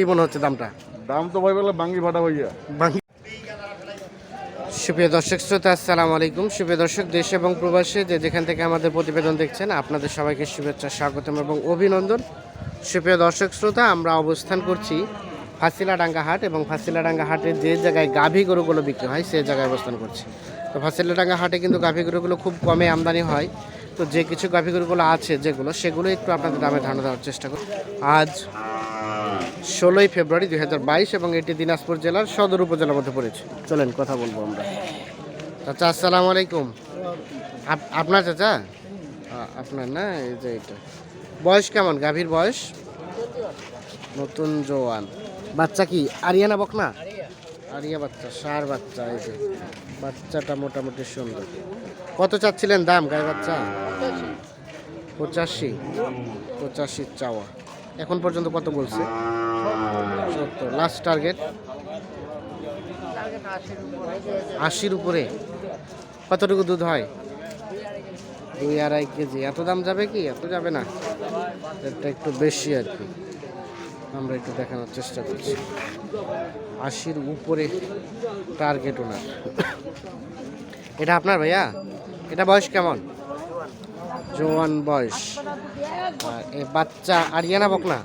কি মনে হচ্ছে দামটা? দাম তো ভাই বলে বাঙ্গি ফাটা ভাইয়া। বাংলা সুপ্রিয় দর্শক শ্রোতা আসসালামু আলাইকুম। সুপ্রিয় দর্শক দেশ এবং প্রবাসী যে যেখান থেকে আমাদের প্রতিবেদন দেখছেন আপনাদের সবাইকে শুভেচ্ছা স্বাগতম এবং অভিনন্দন। সুপ্রিয় দর্শক শ্রোতা আমরা অবস্থান করছি ফাঁসিলাডাঙ্গা হাট এবং ফাঁসিলাডাঙ্গা হাটের যে জায়গায় গাভী গরুগুলো বিক্রি হয় সেই জায়গায় অবস্থান করছি। তো ফাঁসিলাডাঙ্গা হাটে কিন্তু গাভী গরুগুলো খুব কমে আমদানি হয়। তো যে কিছু গাভী গরুগুলো আছে যেগুলো সেগুলো একটু আপনাদের দামে ধারণা দেওয়ার চেষ্টা করি। আজ ষোলোই ফেব্রুয়ারি দু হাজার বাইশ এবং এটি দিনাজপুর জেলার সদর উপজেলার মধ্যে পড়েছে। চলেন কথা বলব আমরা। চাচা আসসালামু আলাইকুম। আপ- আপনার চাচা? আপনার না এই যে এটা। বয়স কেমন? গাভীর বয়স? নতুন জোয়ান। বাচ্চা কি? আরিয়ানা বকনা? আরিয়া বাচ্চা সার বাচ্চা এই যে। বাচ্চাটা মোটামুটি সুন্দর। কত চাচ্ছিলেন দাম গায়ে বাচ্চা? পঁচাশি। পঁচাশি চাওয়া। এখন পর্যন্ত কত বলছে? লাস্ট টার্গেট আশির উপরে। কতটুকু দুধ হয়? দুই আড়াই কেজি। এত দাম যাবে কি? এত যাবে না। এটা একটু বেশি আর কি। আমরা একটু দেখানোর চেষ্টা করছি। আশির উপরে টার্গেট ওনার। এটা আপনার ভাইয়া? এটা বয়স কেমন? জোয়ান বয়স। আর এ বাচ্চা আরিয়ানা বকনা?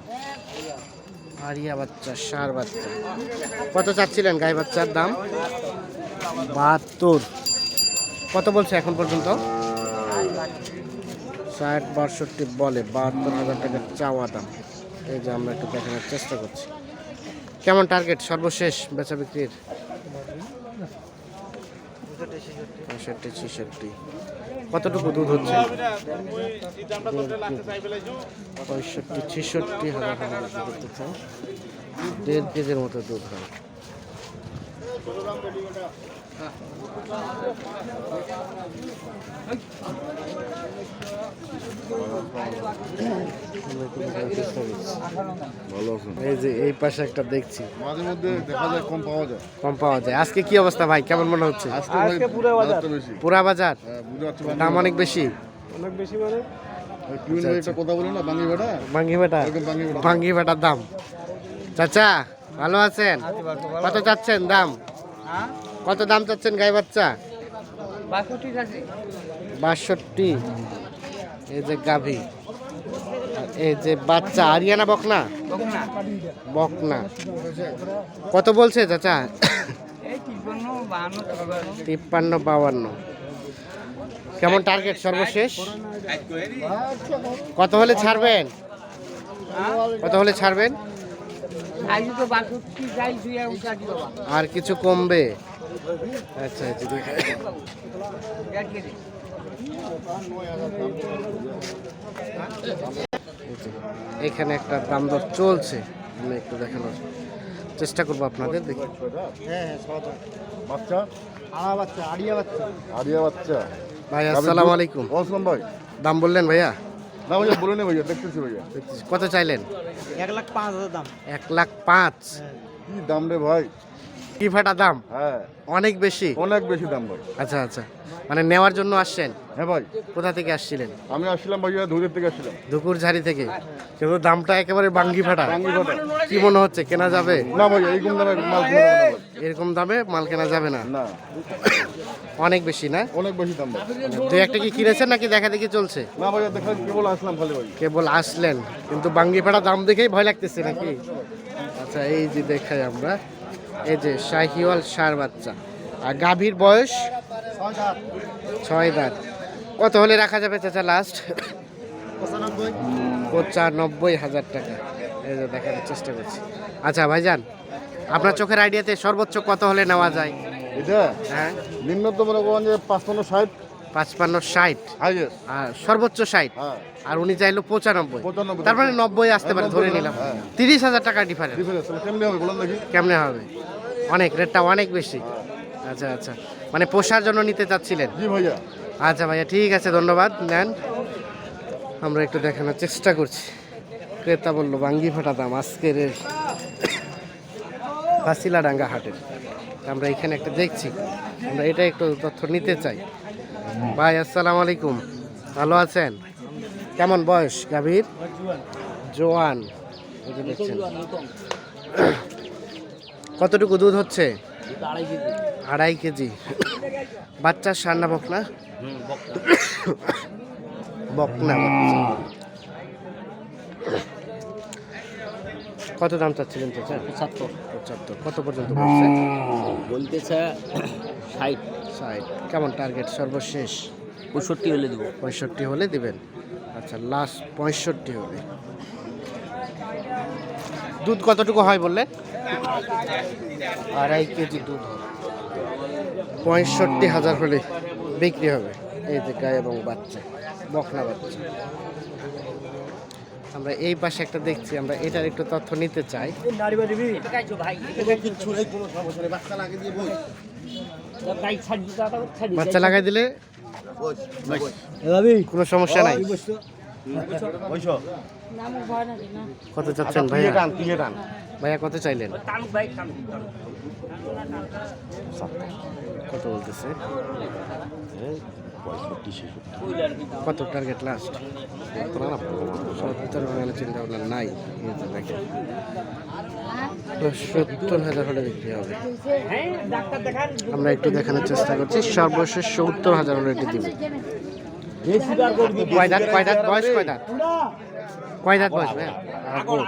আরিয়া বাচ্চা, সার বাচ্চা। কত চাচ্ছিলেন গাই বাচ্চার দাম? বাহাত্তর। কত বলছে এখন পর্যন্ত? ষাট, বাষট্টি বলে, বাহাত্তর হাজার টাকা চাওয়া দাম। এই যে আমরা একটু দেখানোর চেষ্টা করছি। কেমন টার্গেট সর্বশেষ বেচা বিক্রির? পঁয়ষট্টি, ছেষট্টি। কতটুকু দুধ হচ্ছে? পঁয়ষট্টি ছেষট্টি হাজার টাকা দেড় কেজির মতো দুধ হয়। এই যে এই পাশে একটা দেখছি। মাঝে মধ্যে দেখা যায় কম পাওয়া যায়। কম পাওয়া যায়। আজকে কি অবস্থা ভাই? কেমন মনে হচ্ছে? আজকে পুরা বাজার। হ্যাঁ, দাম অনেক বেশি। টুইন ভাই একটা কথা বলে না বাঙ্গি ভাটা ভাঙ্গি বেটার দাম। চাচা ভালো আছেন? কত চাচ্ছেন দাম? কত দাম চাচ্ছেন গাই বাচ্চা? বাষট্টি এই যে গাভী। এই যে বাচ্চা আরিয়ানা বকনা? বকনা। কত বলছে চাচা? তিপ্পান্ন বাউান্ন কেমন টার্গেট সর্বশেষ? কত হলে ছাড়বেন? কত হলে ছাড়বেন? আর কিছু কমবে? আচ্ছা আচ্ছা এখানে একটা দাম দর চলছে। আমি একটু দেখানোর চেষ্টা করব আপনাদের দেখি। বাচ্চা? বাচ্চা আড়িয়া বাচ্চা। আরিয়া বাচ্চা। ভাই আসসালামু আলাইকুম। ভাই। দাম বললেন ভাইয়া? না ভাইয়া বলে নেই ভাইয়া দেখতেছি ভাইয়া। কত চাইলেন? এক লাখ পাঁচ হাজার দাম। এক লাখ পাঁচ। কি দাম রে ভাই? কি ফাটা দাম? হ্যাঁ। অনেক বেশি? অনেক বেশি দাম ভাই। আচ্ছা আচ্ছা। মানে নেওয়ার জন্য আসছেন? হ্যাঁ ভাই। কোথা থেকে আসছিলেন? আমি আসছিলাম ভাইয়া ধুরের থেকে আসছিলাম। দুপুর ঝাড়ি থেকে। কিন্তু দামটা একেবারে বাঙ্গি ফাটা। বাঙ্গি ফাটা। কি মনে হচ্ছে কেনা যাবে? না ভাইয়া এইরকম দামে মাল কিনে দেবো না ভাই। এরকম দামে মাল কেনা যাবে না? না। অনেক বেশি না? অনেক বেশি দাম ভাই। দুই একটা কি কিনেছেন নাকি দেখা দেখি চলছে? না ভাইয়া দেখা কেবল আসলাম খালি ভাই। কেবল আসলেন। কিন্তু বাঙ্গি ফাটা দাম দেখেই ভয় লাগতেছে নাকি? আচ্ছা এই যে দেখাই আমরা। এই যে শাহিওয়াল সার বাচ্চা। আর গাভীর বয়স? ছয় দাঁত। কত হলে রাখা যাবে চাচা লাস্ট পঁচানব্বই হাজার টাকা। এই যে দেখার চেষ্টা করছি। আচ্ছা ভাইজান আপনার চোখের আইডিয়াতে সর্বোচ্চ কত হলে নেওয়া যায়? এটা? হ্যাঁ? নিম্নতম মনে পাঁচপান্ন ষাট। পাঁচপান্ন ষাট। আর সর্বোচ্চ ষাট। হ্যাঁ। আর উনি চাইলো পঁচানব্বই। তার মানে নব্বই আসতে পারে ধরে নিলাম। হ্যাঁ। তিরিশ হাজার টাকা ডিফারেন্স কেমনি হবে অনেক রেটটা অনেক বেশি। আচ্ছা আচ্ছা। মানে পোষার জন্য নিতে চাচ্ছিলেন? আচ্ছা ভাইয়া ঠিক আছে ধন্যবাদ। নেন। আমরা একটু দেখানোর চেষ্টা করছি। ক্রেতা বলল বাঙ্গি ফাটা দাম আজকের ফাঁসিলাডাঙ্গা হাটের। আমরা এখানে একটা দেখছি। আমরা এটা একটু তথ্য নিতে চাই। ভাই আসসালামু আলাইকুম। ভালো আছেন? কেমন বয়স গাভীর? জোয়ান। কতটুকু দুধ হচ্ছে? আড়াই কেজি। আড়াই কেজি বাচ্চার সান্না বকনা বকনা কত দাম চাচ্ছিলেন স্যার পঁচাত্তর পঁচাত্তর। কত পর্যন্ত বলছে? বলতেছে ষাট। ষাট কেমন টার্গেট সর্বশেষ? পঁয়ষট্টি হলে দেবো। পঁয়ষট্টি হলে দিবেন? আচ্ছা লাস্ট পঁয়ষট্টি হবে দুধ কতটুকু হয় বললেন? আড়াই কেজি দুধ হয়। পঁয়ষট্টি হাজার হলে বিক্রি হবে। এই যে গায়ে এবং বাচ্চা বকনা বাচ্চা। আমরা এই পাশে একটা দেখছি আমরা এটার একটু তথ্য নিতে চাই। বাচ্চা লাগাই দিলে কোনো সমস্যা নাই। কত চাচ্ছেন ভাইয়া? ভাইয়া কত চাইলেন? কত বলতেছে? কত টার্গেট লাস্ট সত্তর চিন্তা ভাবনা নাই। দেখেন। সত্তর হাজার হলে বিক্রি হবে। আমরা একটু দেখানোর চেষ্টা করছি সর্বশেষ সত্তর হাজার হলে এটি দিবে। কয় দাঁত? কয় দাঁত বয়স? কয় দাঁত? কয় দাঁত বয়স আগর।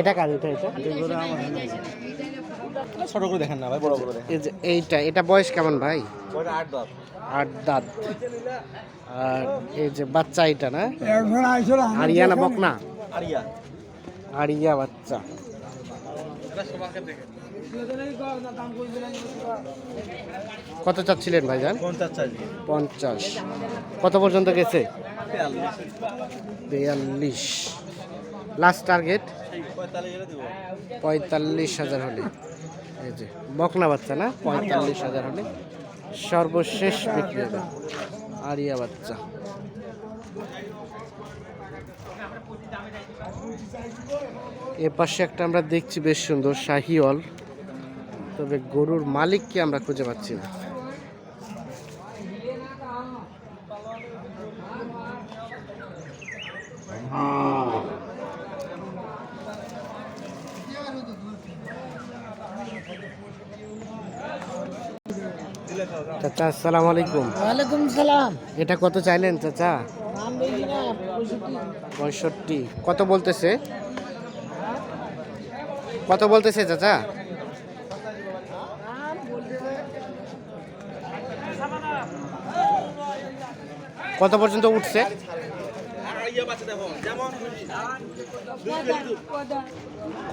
এটা কার এটা এটা? ছোট করে দেখেন না ভাই বড় করে যে এইটা এটা বয়স কেমন ভাই? আট দশ আট দাঁত। আর এই যে বাচ্চা এটা না? আরিয়ানা বকনা? আরিয়া। আরিয়া বাচ্চা। কত চাচ্ছিলেন ভাইজান? পঞ্চাশ। কত পর্যন্ত গেছে? বিয়াল্লিশ। লাস্ট টার্গেট পঁয়তাল্লিশ হাজার হলে। এই যে, বকনা বাচ্চা না? পঁয়তাল্লিশ হাজার হলে। সর্বশেষ বিক্রি হবে আরিয়া বাচ্চা। এ পাশে একটা আমরা দেখছি বেশ সুন্দর, শাহিওয়াল। তবে গরুর মালিককে আমরা খুঁজে পাচ্ছি না। চাচা আসসালামু আলাইকুম। ওয়ালাইকুম সালাম। এটা কত চাইলেন চাচা? পঁয়ষট্টি। কত বলতেছে? কত বলতেছে চাচা? কত পর্যন্ত উঠছে?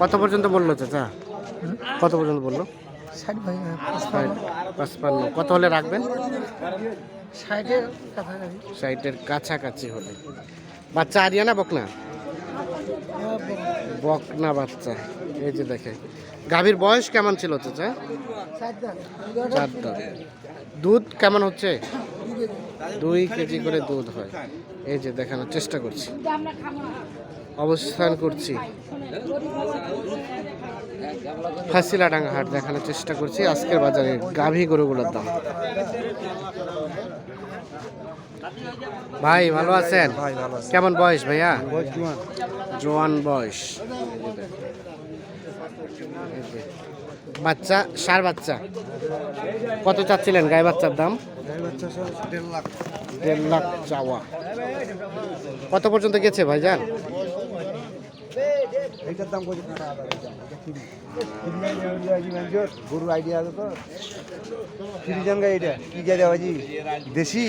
কত পর্যন্ত বলল চাচা? কত পর্যন্ত বলল? ষাট পাঁচপান্ন। কত হলে রাখবেন? ষাটের কাছাকাছি। সাইটের কাছাকাছি হলে। বাচ্চা আরিয়ানা বকনা? বকনা বাচ্চা। এই যে দেখে গাভীর বয়স কেমন ছিল চাচা? চার দাঁত। দুধ কেমন হচ্ছে? দুই কেজি করে দুধ হয়। এই যে দেখানোর চেষ্টা করছি। অবস্থান করছি। ফাঁসিলাডাঙ্গা হাট দেখানোর চেষ্টা করছি। আজকের বাজারে গাভী গরুগুলোর দাম। ভাই ভালো আছেন? কেমন বয়স ভাইয়া? জোয়ান বয়স। বাচ্চা সার বাচ্চা। কত চাচ্ছিলেন গায়ে বাচ্চার দাম? দেড় লাখ চাওয়া। কত পর্যন্ত গেছে ভাইজান? এইটার দাম কত? গরু আইডিয়া আছে তো। এইটা। কি বাজি দেশি?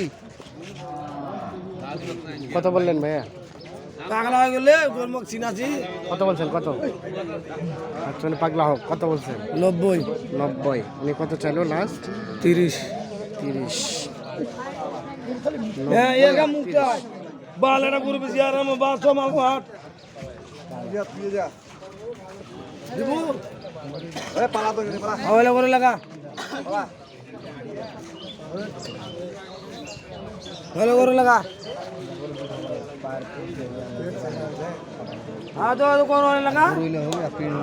কত বললেন ভাইয়া? পাগলা হয়ে গেলে গোলমুখ চিনাছি কত বলছেন? কত? আচ্ছা উনি পাগলা হোক কত বলছেন? নব্বই। নব্বই। উনি কত চাইলো লাস্ট তিরিশ। তিরিশ। হ্যাঁ এরকম মুখটা বাল এটা গরু বেশি আর আমার বাস মাল হাট পালা তো পালা। করে লাগা। ভালো করে লাগা। গরু হইলে হবে এক কেজি